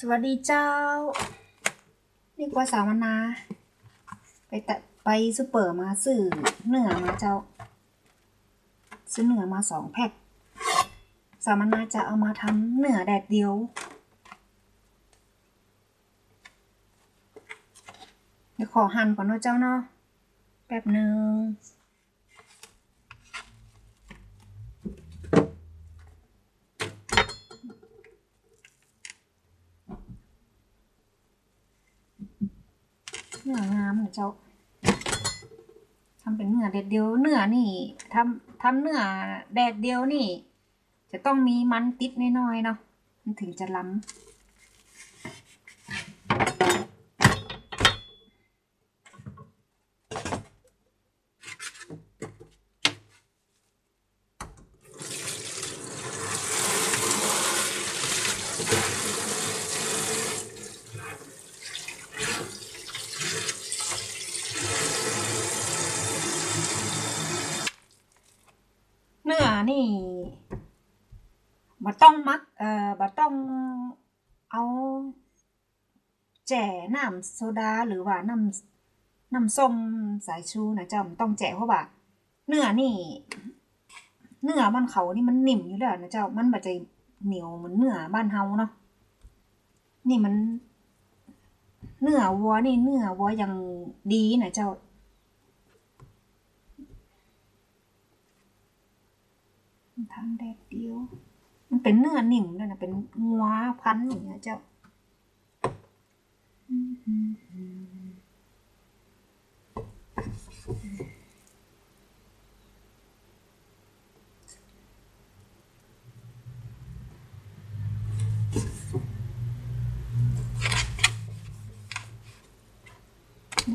สวัสดีเจ้า นี่กว่าสาวนา ไปแต่ไปซูเปอร์มาซื้อเนื้อมาเจ้า ซื้อเนื้อมาสองแพ็คสาวนาจะเอามาทำเนื้อแดดเดียว เดี๋ยวขอหั่นก่อนนะเจ้าเนาะแป๊บหนึ่ง เนื้องาม เจ้าทำเป็นเนื้อแดดเดียวเนื้อนี่ทำทำเนื้อแดดเดียวนี่ จะต้องมีมันติดน้อยๆเนาะมันถึงจะล้ำเนี่บ่ต้องมัก เอ่อบ่ต้องเอาแจ่น้ำโซดาหรือว่าน้ำน้ำส้มสายชูนะเจ้ามันต้องแจ่เพราะว่าเนื้อนี่ เนื้อบ้านเขานี่มันนิ่มอยู่แล้วนะเจ้ามันบ่จะเหนียวเหมือนเนื้อบ้านเฮาเนาะนี่มัน เนื้อวัวนี่เนื้อวัวยังดีนะเจ้า ทางแดดเดียว มันเป็นเนื้อหนิ่มด้วยนะเป็นงวพันอย่างเงี้ยเจ้า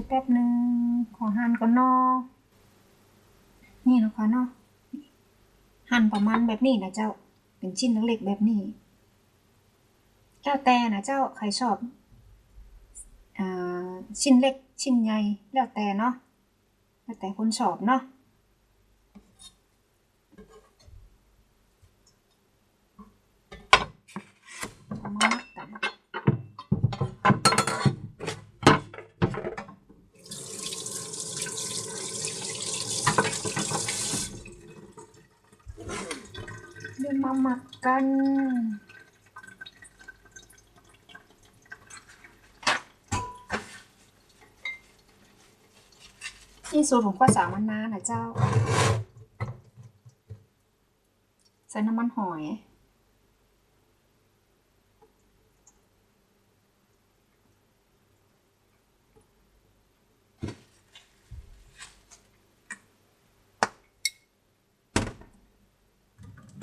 แป๊บหนึ่งขอหันก่อนนอนี่นะคะเนาะ หั่นประมาณแบบนี้นะเจ้า เป็นชิ้นเล็กๆแบบนี้แล้วแต่นะเจ้าใครชอบอชิ้นเล็กชิ้นใหญ่แล้วแต่เนาะแล้วแต่คนชอบเนาะประมาณดกันเดี๋ยวมาหมั กันนี่สูตรของข้าวสามันนานะเจ้า ใส่น้ำมันหอย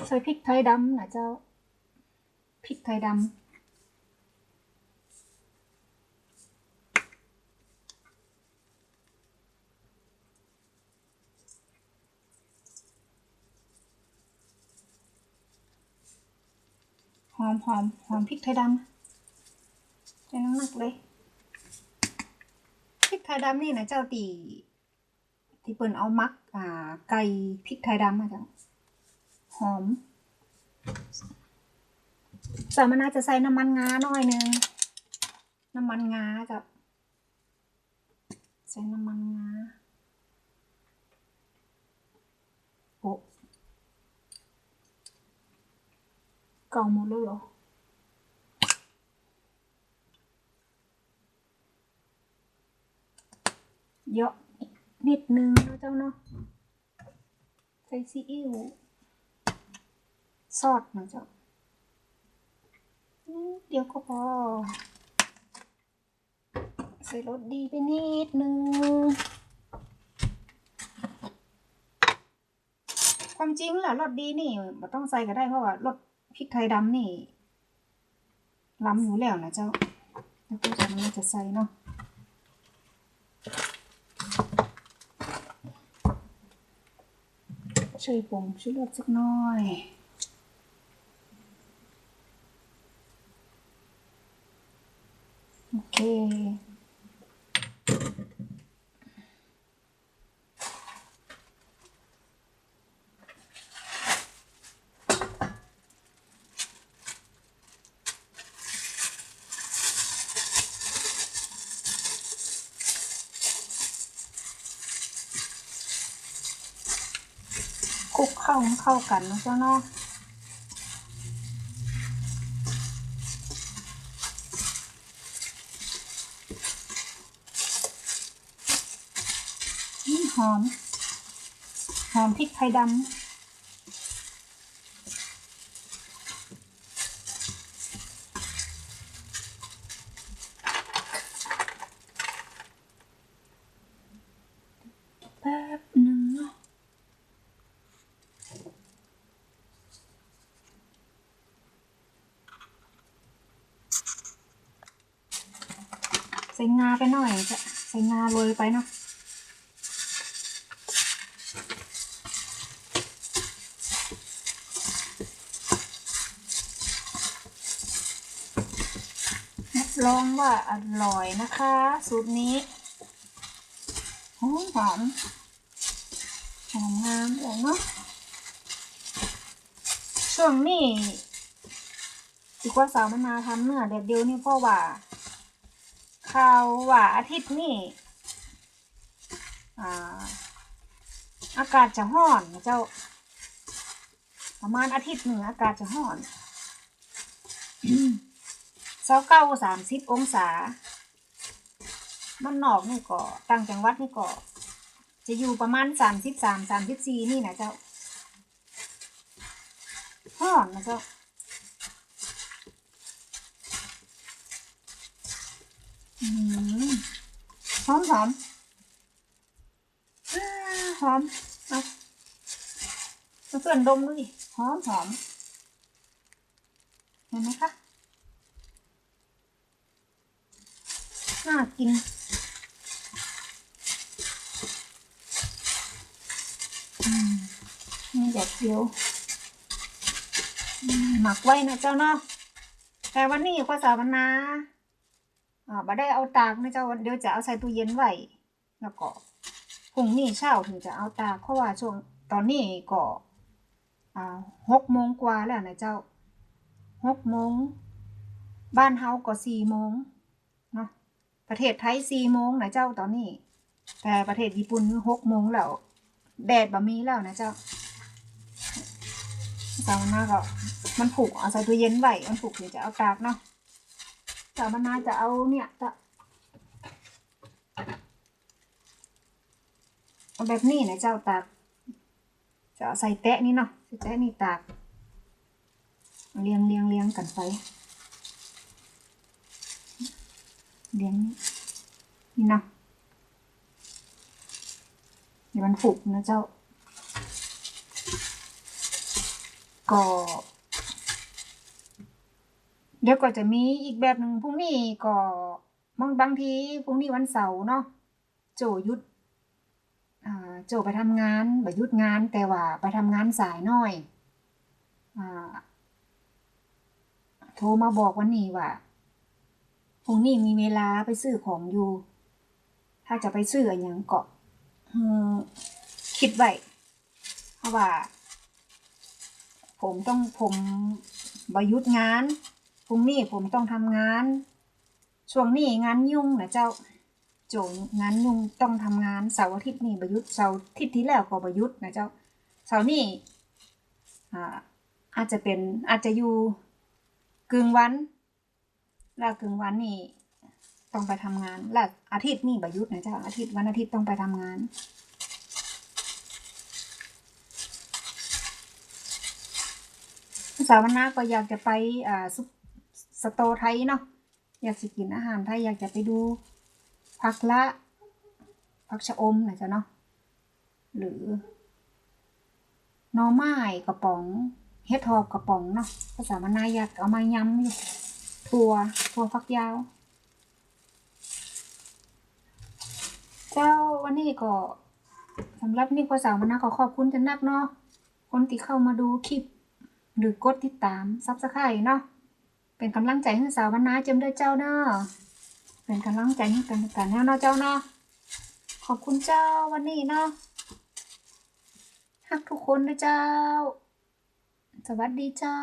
ใส่พริกไทยดำนะเจ้า พริกไทยดำหอมหอมหอมพริกไทยดำใส่น้ำหนักเลยพริกไทยดำนี่นะเจ้าตีที่เปิ้นเอามักอ่าไก่พริกไทยดำมาจ้ะ หอมสามนาจะใส่น้ำมันงาหน่อยนึง น้ำมันงาจ้ะใส่น้ำมันงาโอ้เก่าหมดแล้วเหรอเยอะนิดนึงนะเจ้าเนาะใส่ซีอิ๊ว ซอสนะเจ้าเดียวก็พอ ใส่รสดีไปนิดนึง ความจริงแหละรสดีนี่ไม่ต้องใส่ก็ได้เพราะว่ารสพริกไทยดำนี่ล้ำอยู่แล้วนะเจ้า แล้วก็จะมันจะใส่เนาะช่วยผงช่วยลดสักน่อย เคลุกเข้าให้เข้ากันนะเจ้าเนาะ หอม หอมพริกไทยดำแป๊บหนึ่งเนาะใส่งาไปหน่อยจะใส่งาโรยไปเนาะ รองว่าอร่อยนะคะ สูตรนี้หอมหอมหอมงามเลยเนาะช่วงนี้ดีกว่าสาวมะนาทำเนื้อเด็ดเดียวนี่เพราะว่าข่าวว่าอาทิตย์นี้อ่าอากาศจะห้อนเจ้า ประมาณอาทิตย์หนึ่งอากาศจะห้อนาเก้าสามสิบองศามันนอกนี่ก็ต่างจังหวัดนี่ก็จะอยู่ประมาณสามสิบสามสามสิบสี่นี่นะเจ้าห้อนนะเจ้าหอมหอมอ่าหอมเอาเอาเพื่อนดมดูดิหอมหอมเห็นไหมคะ น่ากินอืมนี่แดดเดียว หมักไว้นะเจ้าเนาะ แต่วันนี้ก็สาวนาอ่าบ่ได้เอาตากนะเจ้าเดี๋ยวจะเอาใส่ตู้เย็นไว้ แล้วก็พรุ่งนี้เช้าถึงจะเอาตากเพราะว่าช่วงตอนนี้ก็อ่าหกโมงกว่าแล้วนะเจ้าหกโมงบ้านเฮาก็สี่โมง ประเทศไทยสี่โมงนะเจ้าตอนนี้ แต่ประเทศญี่ปุ่นหกโมงแล้ว แดดบ่มีแล้วนะเจ้าสาวนาก็มันผูกเอาใส่ตู้เย็นไว้มันผูกถึงจะเอาตากเนาะสาวนาจะเอาเนี่ยจะเอาแบบนี้นะเจ้าตาก จะเอาใส่แตะนี่เนาะใส่แตะนี่ตากเรียงเรียงเรียงกันไป เรียงนี่นี่เนาะเดี๋ยวมันผูกนะเจ้า ก็เดี๋ยวก็จะมีอีกแบบหนึ่งพรุ่งนี้ก็บางบางทีพรุ่งนี้วันเสาร์เนาะโจยุดโจไปทำงานบ่หยุดงานแต่ว่าไปทำงานสายน่อยอโทรมาบอกวันนี้ว่า พรุ่งนี้มีเวลาไปซื้อของอยู่ ถ้าจะไปซื้ออนหยังเอ่อคิดไว้เพราะว่า ผมต้องผมบยุดงานพรุ่งนี้ผมต้องทำงาน ช่วงนี้งานยุ่งนะเจ้าโจงานยุ่งต้องทำงานเสาร์อาทิตย์นี่ประยุทธ์เสาร์อาทิตย์ที่แล้วก็ประยุทธ์นะเจ้าเสาร์นี้อ่อาจจะเป็นอาจจะอยู่กึ่งวัน แล้วกึ่งวันนี่ต้องไปทำงาน แล้วอาทิตย์นี่ประยุทธ์นะเจ้าอาทิตย์วันอาทิตย์ต้องไปทำงานสาวนาก็อยากจะไปอ่าซุปสโตไทยเนาะอยากสิกินอาหารไทยอยากจะไปดูผักละผักชะอมนะจ๊ะเนาะหรือหน่อไม้กระป๋องเฮ็ดทอบกระป๋องเนาะภาษามนาอยากเอามายำอยู่ ถั่วถั่วฟักยาว เจ้าวันนี้ก็สำหรับนี่ภาษามนาขอขอบคุณจันนักเนาะคนที่เข้ามาดูคลิป หรือกดติดตามซับสไครต์เนาะเป็นกำลังใจให้สาววันนาเจมด้วยเจ้าเนาะเป็นกำลังใจให้กันกันแน่เนาะเจ้าเนาะขอบคุณเจ้าวันนี้เนาะฮักทุกคนนะเจ้า สวัสดีเจ้า